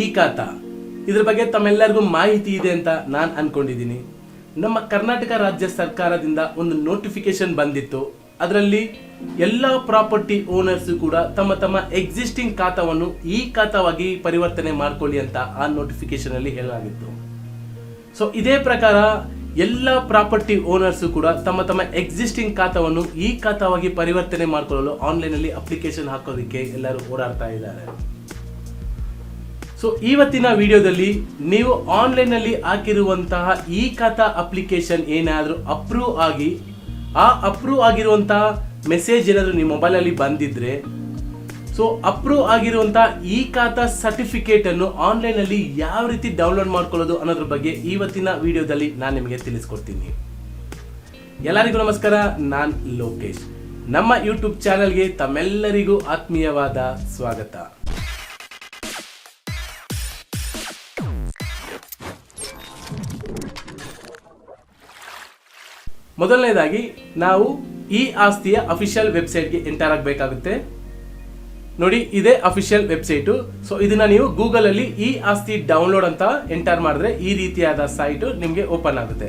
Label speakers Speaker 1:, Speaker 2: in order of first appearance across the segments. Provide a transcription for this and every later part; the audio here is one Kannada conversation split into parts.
Speaker 1: ಈ ಕಾತ ಇದ್ರ ಬಗ್ಗೆ ತಮ್ಮೆಲ್ಲರಿಗೂ ಮಾಹಿತಿ ಇದೆ ಅಂತ ನಾನು ಅನ್ಕೊಂಡಿದ್ದೀನಿ. ನಮ್ಮ ಕರ್ನಾಟಕ ರಾಜ್ಯ ಸರ್ಕಾರದಿಂದ ಒಂದು ನೋಟಿಫಿಕೇಶನ್ ಬಂದಿತ್ತು. ಅದರಲ್ಲಿ ಎಲ್ಲ ಪ್ರಾಪರ್ಟಿ ಓನರ್ಸ್ ಕೂಡ ತಮ್ಮ ತಮ್ಮ ಎಕ್ಸಿಸ್ಟಿಂಗ್ ಖಾತಾವನ್ನು ಈ ಖಾತಾವಾಗಿ ಪರಿವರ್ತನೆ ಮಾಡ್ಕೊಳ್ಳಿ ಅಂತ ಆ ನೋಟಿಫಿಕೇಶನ್ ಅಲ್ಲಿ ಹೇಳಲಾಗಿತ್ತು. ಸೊ ಇದೇ ಪ್ರಕಾರ ಎಲ್ಲ ಪ್ರಾಪರ್ಟಿ ಓನರ್ಸ್ ಕೂಡ ತಮ್ಮ ತಮ್ಮ ಎಕ್ಸಿಸ್ಟಿಂಗ್ ಖಾತಾವನ್ನು ಈ ಖಾತಾವಾಗಿ ಪರಿವರ್ತನೆ ಮಾಡ್ಕೊಳ್ಳಲು ಆನ್ಲೈನ್ ಅಲ್ಲಿ ಅಪ್ಲಿಕೇಶನ್ ಹಾಕೋದಕ್ಕೆ ಎಲ್ಲರೂ ಓಡಾಡ್ತಾ ಇದ್ದಾರೆ. ಸೊ ಇವತ್ತಿನ ವಿಡಿಯೋದಲ್ಲಿ ನೀವು ಆನ್ಲೈನಲ್ಲಿ ಹಾಕಿರುವಂತಹ ಈ ಖಾತಾ ಅಪ್ಲಿಕೇಶನ್ ಏನಾದರೂ ಅಪ್ರೂವ್ ಆಗಿ, ಆ ಅಪ್ರೂವ್ ಆಗಿರುವಂತಹ ಮೆಸೇಜ್ ಏನಾದರೂ ನಿಮ್ಮ ಮೊಬೈಲಲ್ಲಿ ಬಂದಿದ್ದರೆ ಸೊ ಅಪ್ರೂವ್ ಆಗಿರುವಂಥ ಈ ಖಾತಾ ಸರ್ಟಿಫಿಕೇಟನ್ನು ಆನ್ಲೈನಲ್ಲಿ ಯಾವ ರೀತಿ ಡೌನ್ಲೋಡ್ ಮಾಡ್ಕೊಳ್ಳೋದು ಅನ್ನೋದ್ರ ಬಗ್ಗೆ ಇವತ್ತಿನ ವಿಡಿಯೋದಲ್ಲಿ ನಾನು ನಿಮಗೆ ತಿಳಿಸ್ಕೊಡ್ತೀನಿ. ಎಲ್ಲರಿಗೂ ನಮಸ್ಕಾರ, ನಾನು ಲೋಕೇಶ್. ನಮ್ಮ ಯೂಟ್ಯೂಬ್ ಚಾನಲ್ಗೆ ತಮ್ಮೆಲ್ಲರಿಗೂ ಆತ್ಮೀಯವಾದ ಸ್ವಾಗತ. ಮೊದಲನೇದಾಗಿ ನಾವು ಈ ಆಸ್ತಿಯ ಅಫಿಷಿಯಲ್ ವೆಬ್ಸೈಟ್ಗೆ ಎಂಟರ್ ಆಗಬೇಕಾಗುತ್ತೆ. ನೋಡಿ, ಇದೇ ಅಫಿಷಿಯಲ್ ವೆಬ್ಸೈಟು ಸೊ ಇದನ್ನ ನೀವು ಗೂಗಲಲ್ಲಿ ಈ ಆಸ್ತಿ ಡೌನ್ಲೋಡ್ ಅಂತ ಎಂಟರ್ ಮಾಡಿದ್ರೆ ಈ ರೀತಿಯಾದ ಸೈಟು ನಿಮಗೆ ಓಪನ್ ಆಗುತ್ತೆ.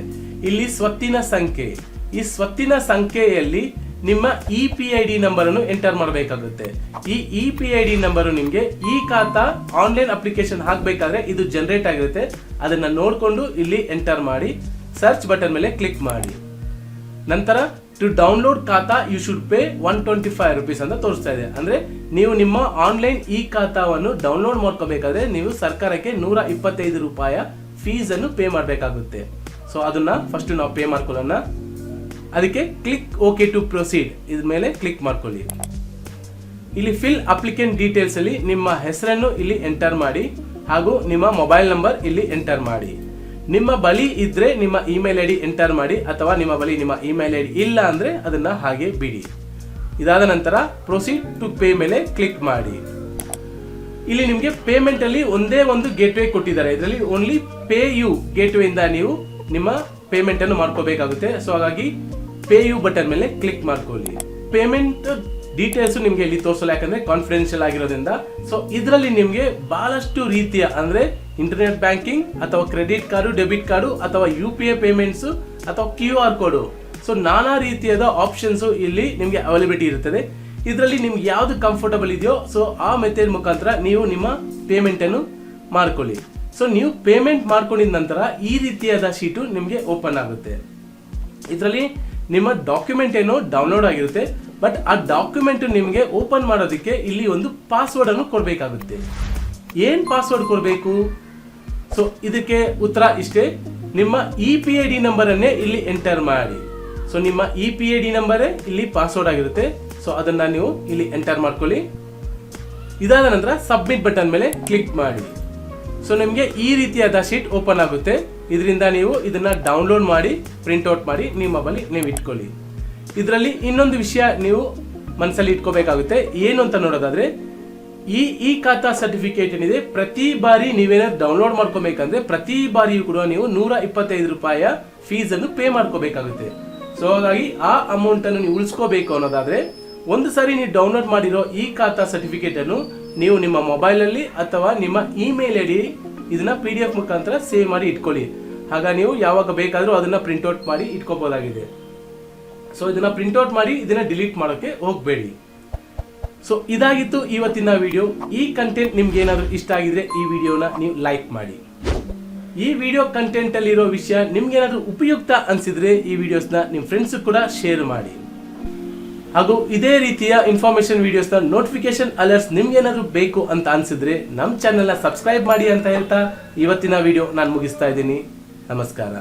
Speaker 1: ಇಲ್ಲಿ ಸ್ವತ್ತಿನ ಸಂಖ್ಯೆ. ಈ ಸ್ವತ್ತಿನ ಸಂಖ್ಯೆಯಲ್ಲಿ ನಿಮ್ಮ ಇ ಪಿ ಐ ಡಿ ನಂಬರನ್ನು ಎಂಟರ್ ಮಾಡಬೇಕಾಗುತ್ತೆ. ಈ E P I D number ನಿಮಗೆ ಈ ಖಾತಾ ಆನ್ಲೈನ್ ಅಪ್ಲಿಕೇಶನ್ ಹಾಕಬೇಕಾದ್ರೆ ಇದು ಜನರೇಟ್ ಆಗಿರುತ್ತೆ. ಅದನ್ನ ನೋಡಿಕೊಂಡು ಇಲ್ಲಿ ಎಂಟರ್ ಮಾಡಿ ಸರ್ಚ್ ಬಟನ್ ಮೇಲೆ ಕ್ಲಿಕ್ ಮಾಡಿ. ನಂತರ ಟು ಡೌನ್ಲೋಡ್ ಖಾತಾ you should pay one twenty five rupees ಅಂತ ತೋರಿಸ್ತಾ ಇದೆ. ಅಂದ್ರೆ ನೀವು ನಿಮ್ಮ ಆನ್ಲೈನ್ ಇ ಖಾತಾವನ್ನು ಡೌನ್ಲೋಡ್ ಮಾಡ್ಕೋಬೇಕಾದ್ರೆ ನೀವು ಸರ್ಕಾರಕ್ಕೆ ನೂರ ಇಪ್ಪತ್ತೈದು ರೂಪಾಯ ಫೀಸ್ ಅನ್ನು ಪೇ ಮಾಡಬೇಕಾಗುತ್ತೆ. ಸೊ ಅದನ್ನ ಫಸ್ಟ್ ನಾವು ಪೇ ಮಾಡ್ಕೊಳ್ಳೋಣ. ಅದಕ್ಕೆ ಕ್ಲಿಕ್ ಓಕೆ ಟು ಪ್ರೊಸೀಡ್ ಇದ್ರ ಮೇಲೆ ಕ್ಲಿಕ್ ಮಾಡ್ಕೊಳ್ಳಿ. ಇಲ್ಲಿ ಫಿಲ್ ಅಪ್ಲಿಕೆಂಟ್ ಡೀಟೇಲ್ಸಲ್ಲಿ ನಿಮ್ಮ ಹೆಸರನ್ನು ಇಲ್ಲಿ ಎಂಟರ್ ಮಾಡಿ ಹಾಗೂ ನಿಮ್ಮ ಮೊಬೈಲ್ ನಂಬರ್ ಇಲ್ಲಿ ಎಂಟರ್ ಮಾಡಿ. ನಿಮ್ಮ ಬಳಿ ಇದ್ದರೆ ನಿಮ್ಮ ಇಮೇಲ್ ಐ ಡಿ ಎಂಟರ್ ಮಾಡಿ ಅಥವಾ ನಿಮ್ಮ ಬಳಿ ನಿಮ್ಮ ಇಮೇಲ್ ಐ ಡಿ ಇಲ್ಲ ಅಂದ್ರೆ ಅದನ್ನ ಹಾಗೆ ಬಿಡಿ. ಇದಾದ ನಂತರ ಪ್ರೊಸೀಡ್ ಟು ಪೇ ಮೇಲೆ ಕ್ಲಿಕ್ ಮಾಡಿ. ಇಲ್ಲಿ ನಿಮಗೆ ಪೇಮೆಂಟ್ ಅಲ್ಲಿ ಒಂದೇ ಒಂದು ಗೇಟ್ವೇ ಕೊಟ್ಟಿದ್ದಾರೆ. ಇದರಲ್ಲಿ ಓನ್ಲಿ ಪೇ ಯು ಗೇಟ್ವೇ ಇಂದ ನೀವು ನಿಮ್ಮ ಪೇಮೆಂಟ್ ಅನ್ನು ಮಾಡ್ಕೋಬೇಕಾಗುತ್ತೆ. ಸೊ ಹಾಗಾಗಿ ಪೇ ಯು ಬಟನ್ ಮೇಲೆ ಕ್ಲಿಕ್ ಮಾಡ್ಕೊಳ್ಳಿ. ಪೇಮೆಂಟ್ ಡೀಟೇಲ್ಸು ನಿಮಗೆ ಇಲ್ಲಿ ತೋರಿಸಲ್ಲ, ಯಾಕಂದರೆ ಕಾನ್ಫಿಡೆನ್ಷಿಯಲ್ ಆಗಿರೋದ್ರಿಂದ. ಸೊ ಇದರಲ್ಲಿ ನಿಮಗೆ ಬಹಳಷ್ಟು ರೀತಿಯ ಅಂದ್ರೆ ಇಂಟರ್ನೆಟ್ ಬ್ಯಾಂಕಿಂಗ್ ಅಥವಾ ಕ್ರೆಡಿಟ್ ಕಾರ್ಡು ಡೆಬಿಟ್ ಕಾರ್ಡು ಅಥವಾ ಯು ಪಿ ಐ ಪೇಮೆಂಟ್ಸ್ ಅಥವಾ ಕ್ಯೂ ಆರ್ ಕೋಡು ಸೊ ನಾನಾ ರೀತಿಯಾದ ಆಪ್ಷನ್ಸ್ ಇಲ್ಲಿ ನಿಮಗೆ ಅವೈಲಬಿಲಿಟಿ ಇರುತ್ತದೆ. ಇದರಲ್ಲಿ ನಿಮ್ಗೆ ಯಾವ್ದು ಕಂಫರ್ಟಬಲ್ ಇದೆಯೋ ಸೊ ಆ ಮೆಥಡ್ ಮುಖಾಂತರ ನೀವು ನಿಮ್ಮ ಪೇಮೆಂಟ್ ಅನ್ನು ಮಾಡ್ಕೊಳ್ಳಿ. ಸೊ ನೀವು ಪೇಮೆಂಟ್ ಮಾಡ್ಕೊಂಡಿದ ನಂತರ ಈ ರೀತಿಯಾದ ಶೀಟು ನಿಮಗೆ ಓಪನ್ ಆಗುತ್ತೆ. ಇದರಲ್ಲಿ ನಿಮ್ಮ ಡಾಕ್ಯುಮೆಂಟ್ ಏನು ಡೌನ್ಲೋಡ್ ಆಗಿರುತ್ತೆ ಬಟ್ ಆ ಡಾಕ್ಯುಮೆಂಟ್ ನಿಮಗೆ ಓಪನ್ ಮಾಡೋದಕ್ಕೆ ಇಲ್ಲಿ ಒಂದು ಪಾಸ್ವರ್ಡ್ ಅನ್ನು ಕೊಡಬೇಕಾಗುತ್ತೆ. ಏನ್ ಪಾಸ್ವರ್ಡ್ ಕೊಡಬೇಕು? ಸೊ ಇದಕ್ಕೆ ಉತ್ತರ ಇಷ್ಟೇ. ನಿಮ್ಮ ಇ ಪಿ ಐ ಡಿ ನಂಬರನ್ನೇ ಇಲ್ಲಿ ಎಂಟರ್ ಮಾಡಿ. ಸೊ ನಿಮ್ಮ ಇ ಪಿ ಐ ಡಿ ನಂಬರೇ ಇಲ್ಲಿ ಪಾಸ್ವರ್ಡ್ ಆಗಿರುತ್ತೆ. ಸೊ ಅದನ್ನ ನೀವು ಇಲ್ಲಿ ಎಂಟರ್ ಮಾಡ್ಕೊಳ್ಳಿ. ಇದಾದ ನಂತರ ಸಬ್ಮಿಟ್ ಬಟನ್ ಮೇಲೆ ಕ್ಲಿಕ್ ಮಾಡಿ. ಸೊ ನಿಮಗೆ ಈ ರೀತಿಯಾದ ಶೀಟ್ ಓಪನ್ ಆಗುತ್ತೆ. ಇದರಿಂದ ನೀವು ಇದನ್ನ ಡೌನ್ಲೋಡ್ ಮಾಡಿ ಪ್ರಿಂಟ್ಔಟ್ ಮಾಡಿ ನಿಮ್ಮ ಬಳಿ ನೀವು ಇಟ್ಕೊಳ್ಳಿ. ಇದರಲ್ಲಿ ಇನ್ನೊಂದು ವಿಷಯ ನೀವು ಮನಸ್ಸಲ್ಲಿ ಇಟ್ಕೋಬೇಕಾಗುತ್ತೆ. ಏನು ಅಂತ ನೋಡೋದಾದ್ರೆ ಈ ಈ ಖಾತಾ ಸರ್ಟಿಫಿಕೇಟ್ ಏನಿದೆ, ಪ್ರತಿ ಬಾರಿ ನೀವೇನಾದ್ರು ಡೌನ್ಲೋಡ್ ಮಾಡ್ಕೋಬೇಕಂದ್ರೆ ಪ್ರತಿ ಬಾರಿಯೂ ಕೂಡ ನೀವು ನೂರ ಇಪ್ಪತ್ತೈದು ಫೀಸ್ ಅನ್ನು ಪೇ ಮಾಡ್ಕೋಬೇಕಾಗುತ್ತೆ. ಸೊ ಹಾಗಾಗಿ ಆ ಅಮೌಂಟ್ ಅನ್ನು ನೀವು ಉಳಿಸ್ಕೋಬೇಕು ಅನ್ನೋದಾದ್ರೆ, ಒಂದು ಸಾರಿ ನೀವು ಡೌನ್ಲೋಡ್ ಮಾಡಿರೋ ಈ ಖಾತಾ ಸರ್ಟಿಫಿಕೇಟ್ ಅನ್ನು ನೀವು ನಿಮ್ಮ ಮೊಬೈಲ್ ಅಲ್ಲಿ ಅಥವಾ ನಿಮ್ಮ ಇಮೇಲ್ ಐ ಡಿ ಇದನ್ನ ಪಿ ಡಿ ಎಫ್ ಮುಖಾಂತರ ಸೇವ್ ಮಾಡಿ ಇಟ್ಕೊಳ್ಳಿ. ಆಗ ನೀವು ಯಾವಾಗ ಬೇಕಾದರೂ ಅದನ್ನ ಪ್ರಿಂಟ್ಔಟ್ ಮಾಡಿ ಇಟ್ಕೋಬೋದಾಗಿದೆ. ಸೊ ಇದನ್ನ ಪ್ರಿಂಟ್ಔಟ್ ಮಾಡಿ ಇದನ್ನ ಡಿಲೀಟ್ ಮಾಡೋಕೆ ಹೋಗಬೇಡಿ. ಸೊ ಇದಾಗಿತ್ತು ಇವತ್ತಿನ ವಿಡಿಯೋ ಈ ಕಂಟೆಂಟ್ ನಿಮ್ಗೆ ಏನಾದರೂ ಇಷ್ಟ ಆಗಿದ್ರೆ ಈ ವಿಡಿಯೋನ ನೀವು ಲೈಕ್ ಮಾಡಿ. ಈ ವಿಡಿಯೋ ಕಂಟೆಂಟ್ ಅಲ್ಲಿರೋ ವಿಷಯ ನಿಮ್ಗೆ ಏನಾದರೂ ಉಪಯುಕ್ತ ಅನ್ಸಿದ್ರೆ ಈ ವಿಡಿಯೋಸ್ನ ನಿಮ್ಮ ಫ್ರೆಂಡ್ಸ್ ಕೂಡ ಶೇರ್ ಮಾಡಿ. ಹಾಗೂ ಇದೇ ರೀತಿಯ ಇನ್ಫಾರ್ಮೇಷನ್ ವಿಡಿಯೋಸ್ನ ನೋಟಿಫಿಕೇಶನ್ ಅಲರ್ಟ್ಸ್ ನಿಮ್ಗೆ ಏನಾದರೂ ಬೇಕು ಅಂತ ಅನ್ಸಿದ್ರೆ ನಮ್ಮ ಚಾನೆಲ್ನ ಸಬ್ಸ್ಕ್ರೈಬ್ ಮಾಡಿ ಅಂತ ಹೇಳ್ತಾ ಇವತ್ತಿನ ವಿಡಿಯೋ ನಾನು ಮುಗಿಸ್ತಾ ಇದ್ದೀನಿ. ನಮಸ್ಕಾರ.